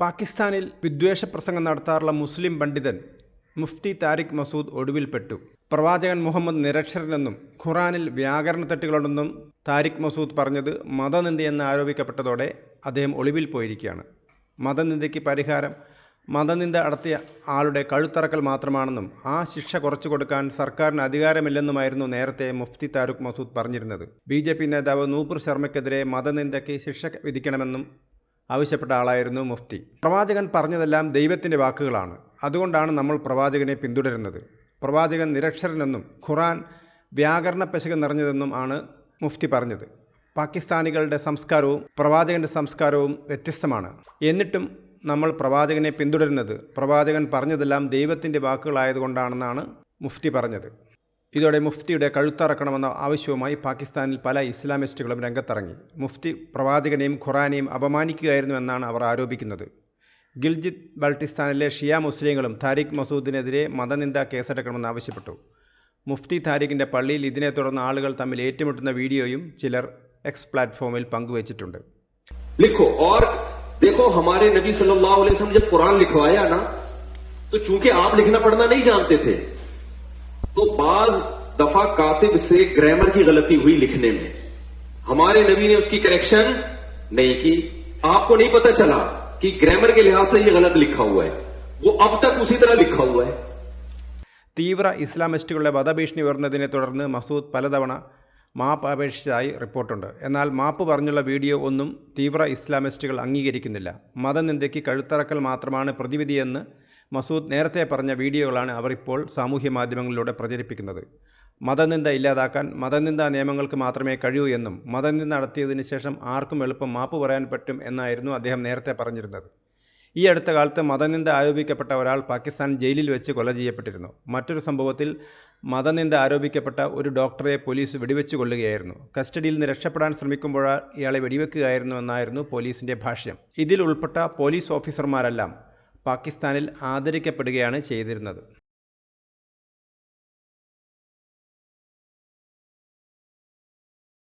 പാകിസ്ഥാനിൽ വിദ്വേഷ പ്രസംഗം നടത്താറുള്ള മുസ്ലിം പണ്ഡിതൻ മുഫ്തി താരിഖ് മസൂദ് ഒടുവിൽപ്പെട്ടു. പ്രവാചകൻ മുഹമ്മദ് നിരക്ഷരനെന്നും ഖുറാനിൽ വ്യാകരണ തെറ്റുകളുണ്ടെന്നും താരിഖ് മസൂദ് പറഞ്ഞത് മതനിന്ദയെന്ന് ആരോപിക്കപ്പെട്ടതോടെ അദ്ദേഹം ഒളിവിൽ പോയിരിക്കുകയാണ്. മതനിന്ദയ്ക്ക് പരിഹാരം മതനിന്ദ നടത്തിയ ആളുടെ കഴുത്തറക്കൽ മാത്രമാണെന്നും ആ ശിക്ഷ കുറച്ചു കൊടുക്കാൻ സർക്കാരിന് അധികാരമില്ലെന്നുമായിരുന്നു നേരത്തെ മുഫ്തി താരൂഖ് മസൂദ് പറഞ്ഞിരുന്നത്. ബി നേതാവ് നൂപുർ ശർമ്മയ്ക്കെതിരെ മതനിന്ദയ്ക്ക് ശിക്ഷ വിധിക്കണമെന്നും ആവശ്യപ്പെട്ട ആളായിരുന്നു മുഫ്തി. പ്രവാചകൻ പറഞ്ഞതെല്ലാം ദൈവത്തിന്റെ വാക്കുകളാണ്. അതുകൊണ്ടാണ് നമ്മൾ പ്രവാചകനെ പിന്തുടരുന്നത്. പ്രവാചകൻ നിരക്ഷരനെന്നും ഖുറാൻ വ്യാകരണ പെശക നിറഞ്ഞതെന്നും ആണ് മുഫ്തി പറഞ്ഞത്. പാകിസ്ഥാനികളുടെ സംസ്കാരവും പ്രവാചകന്റെ സംസ്കാരവും വ്യത്യസ്തമാണ്. എന്നിട്ടും നമ്മൾ പ്രവാചകനെ പിന്തുടരുന്നത് പ്രവാചകൻ പറഞ്ഞതെല്ലാം ദൈവത്തിന്റെ വാക്കുകളായതുകൊണ്ടാണെന്നാണ് മുഫ്തി പറഞ്ഞത്. ഇതോടെ മുഫ്തിയുടെ കഴുത്തറക്കണമെന്ന ആവശ്യവുമായി പാകിസ്ഥാനിൽ പല ഇസ്ലാമിസ്റ്റുകളും രംഗത്തിറങ്ങി മുഫ്തി പ്രവാചകനെയും ഖുറാനെയും അപമാനിക്കുകയായിരുന്നു എന്നാണ് അവർ ആരോപിക്കുന്നത് ഗിൽജിത്ത് ബൾട്ടിസ്ഥാനിലെ ഷിയ മുസ്ലിങ്ങളും താരിഖ് മസൂദിനെതിരെ മതനിന്ദ കേസെടുക്കണമെന്ന് ആവശ്യപ്പെട്ടു മുഫ്തി താരിഖിൻ്റെ പള്ളിയിൽ ഇതിനെ തുടർന്ന് ആളുകൾ തമ്മിൽ ഏറ്റുമുട്ടുന്ന വീഡിയോയും ചിലർ എക്സ് പ്ലാറ്റ്ഫോമിൽ പങ്കുവച്ചിട്ടുണ്ട് लिखो और देखो हमारे नबी सल्लल्लाहु अलैहि वसल्लम जब कुरान लिखवाया ना तो चूंकि आप लिखना पढ़ना नहीं जानते थे तो बाज दफा कातिब से ग्रामर की गलती हुई लिखने में हमारे नबी ने उसकी करेक्शन नहीं की आपको नहीं पता चला कि ग्रामर के लिहाज से ये गलत लिखा हुआ है वो अब तक उसी तरह लिखा हुआ है തീവ്ര ഇസ്ലാമിസ്റ്റുകളുടെ വധഭീഷണി ഉയർന്നതിനെ തുടർന്ന് മസൂദ് പലതവണ മാപ്പ് അപേക്ഷിച്ചതായി റിപ്പോർട്ടുണ്ട് എന്നാൽ മാപ്പ് പറഞ്ഞുള്ള വീഡിയോ ഒന്നും തീവ്ര ഇസ്ലാമിസ്റ്റുകൾ അംഗീകരിക്കുന്നില്ല മതനിന്ദയ്ക്ക് കഴുത്തറക്കൽ മാത്രമാണ് പ്രതിവിധിയെന്ന് മസൂദ് നേരത്തെ പറഞ്ഞ വീഡിയോകളാണ് അവർ ഇപ്പോൾ സാമൂഹ്യ മാധ്യമങ്ങളിലൂടെ പ്രചരിപ്പിക്കുന്നത്. മതനിന്ദ ഇല്ലാതാക്കാൻ മതനിന്ദ നിയമങ്ങൾക്ക് മാത്രമേ കഴിയൂ എന്നും മതനിന്ദ നടത്തിയതിനു ശേഷം ആർക്കും എളുപ്പം മാപ്പ് പറയാൻ പറ്റും എന്നായിരുന്നു അദ്ദേഹം നേരത്തെ പറഞ്ഞിരുന്നത്. ഈ അടുത്ത കാലത്ത് മതനിന്ദ ആരോപിക്കപ്പെട്ട ഒരാൾ പാകിസ്ഥാൻ ജയിലിൽ വെച്ച് കൊല ചെയ്യപ്പെട്ടിരുന്നു. മറ്റൊരു സംഭവത്തിൽ മതനിന്ദ ആരോപിക്കപ്പെട്ട ഒരു ഡോക്ടറെ പോലീസ് വെടിവെച്ച് കൊല്ലുകയായിരുന്നു. കസ്റ്റഡിയിൽ നിന്ന് രക്ഷപ്പെടാൻ ശ്രമിക്കുമ്പോൾ ഇയാളെ വെടിവെക്കുകയായിരുന്നു എന്നായിരുന്നു പോലീസിന്റെ ഭാഷ്യം. ഇതിൽ ഉൾപ്പെട്ട പോലീസ് ഓഫീസർമാരെല്ലാം പാകിസ്ഥാനിൽ ആദരിക്കപ്പെടുകയാണ് ചെയ്തിരുന്നത്.